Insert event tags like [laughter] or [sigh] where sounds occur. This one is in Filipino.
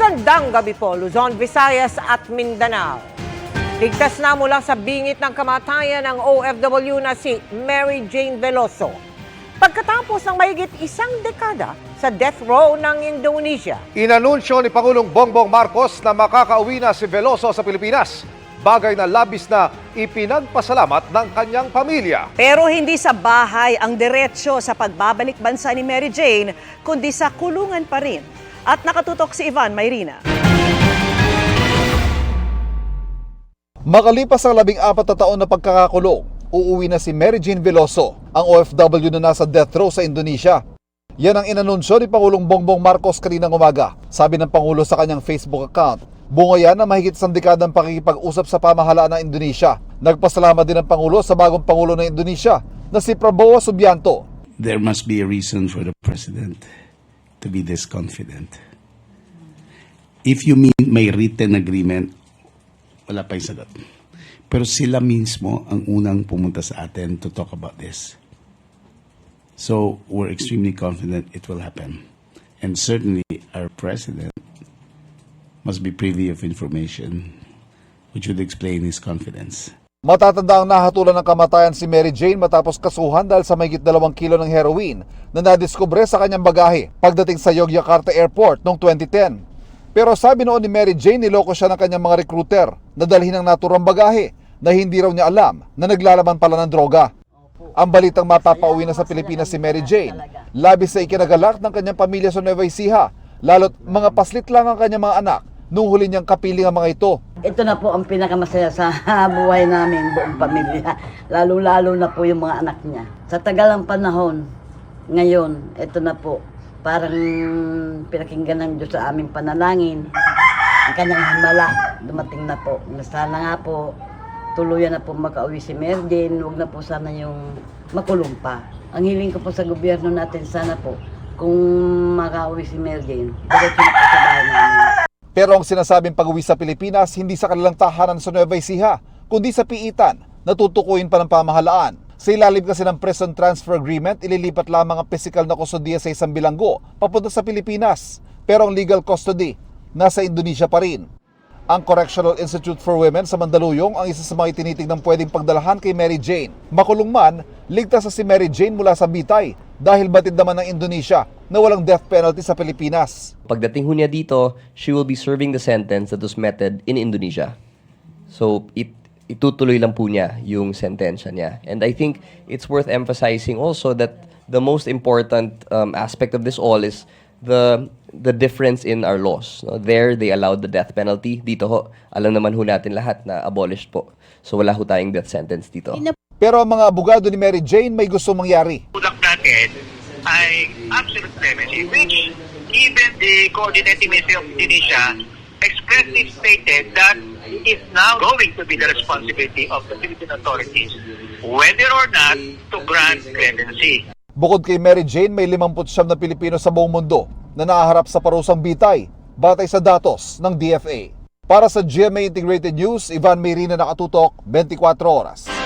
Magandang gabi po, Luzon, Visayas at Mindanao. Ligtas na mula sa bingit ng kamatayan ng OFW na si Mary Jane Veloso. Pagkatapos ng mahigit isang dekada sa death row ng Indonesia. Inanunsyo ni Pangulong Bongbong Marcos na makakauwi na si Veloso sa Pilipinas. Bagay na labis na ipinagpasalamat ng kanyang pamilya. Pero hindi sa bahay ang diretsyo sa pagbabalik bansa ni Mary Jane, kundi sa kulungan pa rin. At nakatutok si Ivan Mayrina. Makalipas ang labing apat na taon na pagkakakulong, uuwi na si Mary Jane Veloso, ang OFW na nasa death row sa Indonesia. Yan ang inanunsyo ni Pangulong Bongbong Marcos kaninang umaga. Sabi ng Pangulo sa kanyang Facebook account, bunga yan na mahigit isang dekadang pakikipag-usap sa pamahalaan ng Indonesia. Nagpasalamat din ang Pangulo sa bagong Pangulo ng Indonesia na si Prabowo Subianto. there must be a reason for the president to be this confident. If you mean may written agreement, wala pa yung sagot. Pero sila mismo ang unang pumunta sa atin to talk about this. So we're extremely confident it will happen. And certainly our president must be privy of information which would explain his confidence. Matatanda ang nahatulan ng kamatayan si Mary Jane matapos kasuhan dahil sa mahigit dalawang kilo ng heroin na nadiskubre sa kanyang bagahe pagdating sa Yogyakarta Airport noong 2010. Pero sabi noon ni Mary Jane, niloko siya ng kanyang mga recruiter na dalhin ang naturang bagahe na hindi raw niya alam na naglalaman pala ng droga. Ang balitang mapapauwi na sa Pilipinas si Mary Jane, labis sa ikinagalak ng kanyang pamilya sa Nueva Ecija, lalo't mga paslit lang ang kanyang mga anak nung huli niyang kapiling ang mga ito. Ito na po ang pinakamasaya sa [laughs] buhay namin, buong pamilya. Lalo-lalo na po yung mga anak niya. Sa tagal ng panahon, ngayon, ito na po, parang pinakinggan ng Diyos sa aming panalangin. Ang kanyang himala, dumating na po. Sana nga po, tuluyan na po makauwi si Merdin. Huwag na po sana yung makulong pa. Ang hiling ko po sa gobyerno natin, sana po, kung makauwi si Merdin, diretso na po sa bahay namin. Pero ang sinasabing pag-uwi sa Pilipinas hindi sa kanilang tahanan sa Nueva Ecija, kundi sa piitan na tutukuyin pa ng pamahalaan. Sa ilalim kasi ng Prison Transfer Agreement, ililipat lamang ang physical na kustodiya sa isang bilanggo papunta sa Pilipinas. Pero ang legal custody nasa Indonesia pa rin. Ang Correctional Institute for Women sa Mandaluyong ang isa sa mga itinitig ng pwedeng pagdalahan kay Mary Jane. Makulong man, ligtas sa si Mary Jane mula sa bitay dahil batid naman ng Indonesia na walang death penalty sa Pilipinas. Pagdating ho niya dito, she will be serving the sentence that was meted in Indonesia. So, it, itutuloy lang po niya yung sentensya niya. And I think it's worth emphasizing also that the most important um, aspect of this all is the the difference in our laws. No? There, they allowed the death penalty. Dito ho, alam naman ho natin lahat na abolished po. So, wala ho tayong death sentence dito. Pero ang mga abogado ni Mary Jane may gusto mangyari. Natin ay absolute clemency, which even the coordinating ministry of Indonesia expressly stated that is now going to be the responsibility of the Philippine authorities, whether or not to grant clemency. Bukod kay Mary Jane, may 59 na Pilipino sa buong mundo na naaharap sa parusang bitay batay sa datos ng DFA. Para sa GMA Integrated News, Ivan Mayrina nakatutok, 24 oras.